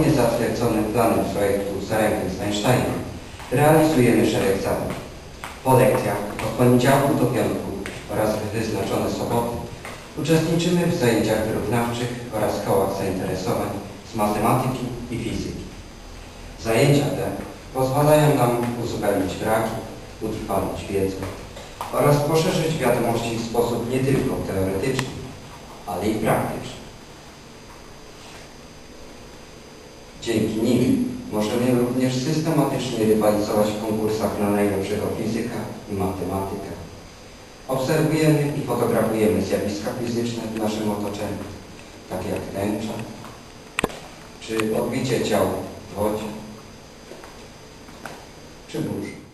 zgodnie z zatwierdzonym planem projektu za rękę Einsteina realizujemy szereg zadań. Po lekcjach od poniedziałku do piątku oraz wyznaczone soboty uczestniczymy w zajęciach wyrównawczych oraz kołach zainteresowań z matematyki i fizyki. Zajęcia te pozwalają nam uzupełnić braki, utrwalić wiedzę oraz poszerzyć wiadomości w sposób nie tylko teoretyczny, ale i praktyczny. Dzięki nim możemy również systematycznie rywalizować w konkursach na najlepszego fizyka i matematyka. Obserwujemy i fotografujemy zjawiska fizyczne w naszym otoczeniu, takie jak tęcza, czy odbicie ciał w wodzie, czy burz.